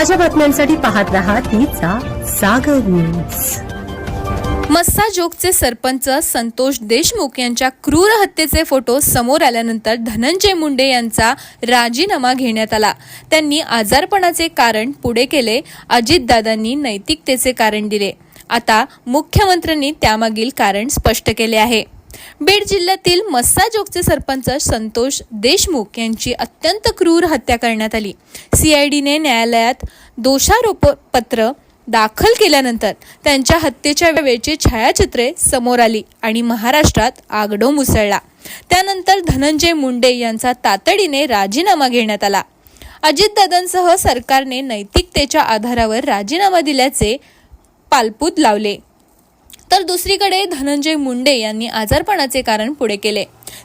ताज्या बातम्यांसाठी पाहत रहा तिचा सागर न्यूज मस्साजोगचे सरपंच संतोष देशमुख यांच्या क्रूर हत्येचे फोटो समोर आल्यानंतर धनंजय मुंडे यांचा राजीनामा घेण्यात आला. त्यांनी आजारपणाचे कारण पुढे केले अजितदादांनी नैतिकतेचे कारण दिले. आता मुख्यमंत्र्यांनी त्यामागील कारण स्पष्ट केले आहे. बीड जिल्ह्यातील मस्साजोगचे सरपंच संतोष देशमुख यांची अत्यंत क्रूर हत्या करण्यात आली. सीआयडीने न्यायालयात दोषारोपपत्र दाखल केल्यानंतर त्यांच्या हत्येच्या वेळेची छायाचित्रे समोर आली आणि महाराष्ट्रात आगडो मुसळला त्यानंतर धनंजय मुंडे यांचा तातडीने राजीनामा घेण्यात आला. अजितदादांसह सरकारने नैतिकतेच्या आधारावर राजीनामा दिल्याचे पालपूत लावले. तर दुसरीकडे धनंजय मुंडे यांनी आजारपणाचे कारण पुढे केले.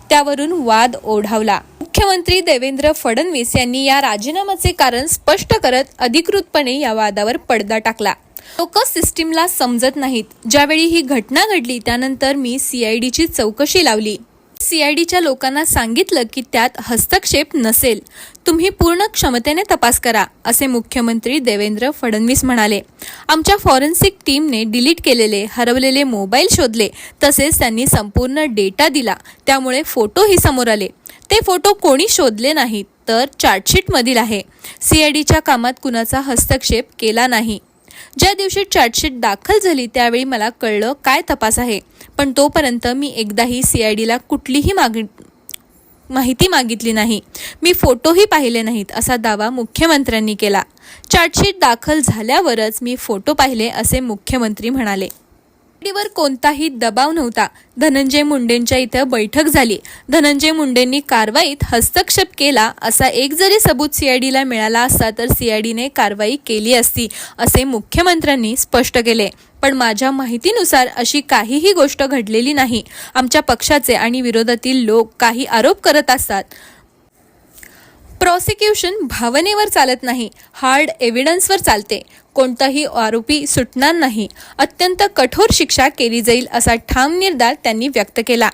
त्यावरून वाद ओढावला. मुख्यमंत्री देवेंद्र फडणवीस यांनी या राजीनाम्याचे कारण स्पष्ट करत अधिकृतपणे या वादावर पडदा टाकला. लोक सिस्टीमला समजत नाहीत. ज्यावेळी ही घटना घडली त्यानंतर मी सीआयडीची चौकशी लावली. सीआयडीच्या लोकांना सांगितलं की त्यात हस्तक्षेप नसेल. तुम्ही पूर्ण क्षमतेने तपास करा असे मुख्यमंत्री देवेंद्र फडणवीस म्हणाले. आमच्या फॉरेन्सिक टीमने डिलीट केलेले हरवलेले मोबाईल शोधले तसेच त्यांनी संपूर्ण डेटा दिला त्यामुळे फोटोही समोर आले. ते फोटो कोणी शोधले नाहीत तर चार्जशीटमधील आहे. सीआयडीच्या कामात कुणाचा हस्तक्षेप केला नाही. ज्या दिवशी चार्जशीट दाखल झाली त्यावेळी मला कळलं काय तपास आहे. पण तोपर्यंत मी एकदाही सी आय डीला कुठलीही माग माहिती मागितली नाही. मी फोटोही पाहिले नाहीत असा दावा मुख्यमंत्र्यांनी केला. चार्जशीट दाखल झाल्यावरच मी फोटो पाहिले असे मुख्यमंत्री म्हणाले. वर कोणताही दबाव नव्हता. धनंजय मुंडेंच्या इथं बैठक झाली. धनंजय मुंडेंनी कारवाईत हस्तक्षेप केला असा एक जरी सबूत सीआयडीला मिळाला असता तर सीआयडीने कारवाई केली असती असे मुख्यमंत्र्यांनी स्पष्ट केले. पण माझ्या माहितीनुसार अशी काहीही गोष्ट घडलेली नाही. आमच्या पक्षाचे आणि विरोधातील लोक काही आरोप करत असतात. प्रॉसिक्युशन भावनेवर चालत नाही. हार्ड एव्हिडन्सवर चालते. कोणताही आरोपी सुटणार नाही. अत्यंत कठोर शिक्षा केली जाईल असा ठाम निर्धार त्यांनी व्यक्त केला.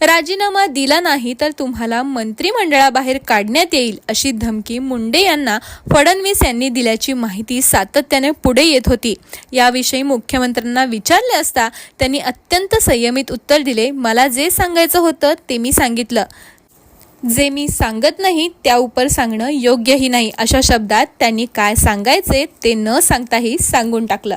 राजीनामा दिला नाही तर तुम्हाला मंत्रिमंडळाबाहेर काढण्यात येईल अशी धमकी मुंडे यांना फडणवीस यांनी दिल्याची माहिती सातत्याने पुढे येत होती. याविषयी मुख्यमंत्र्यांना विचारले असता त्यांनी अत्यंत संयमित उत्तर दिले. मला जे सांगायचं होतं ते मी सांगितलं. जे मी सांगत नाही त्या उपर सांगणं योग्यही नाही. अशा शब्दात त्यांनी काय सांगायचे ते न सांगताही सांगून टाकलं.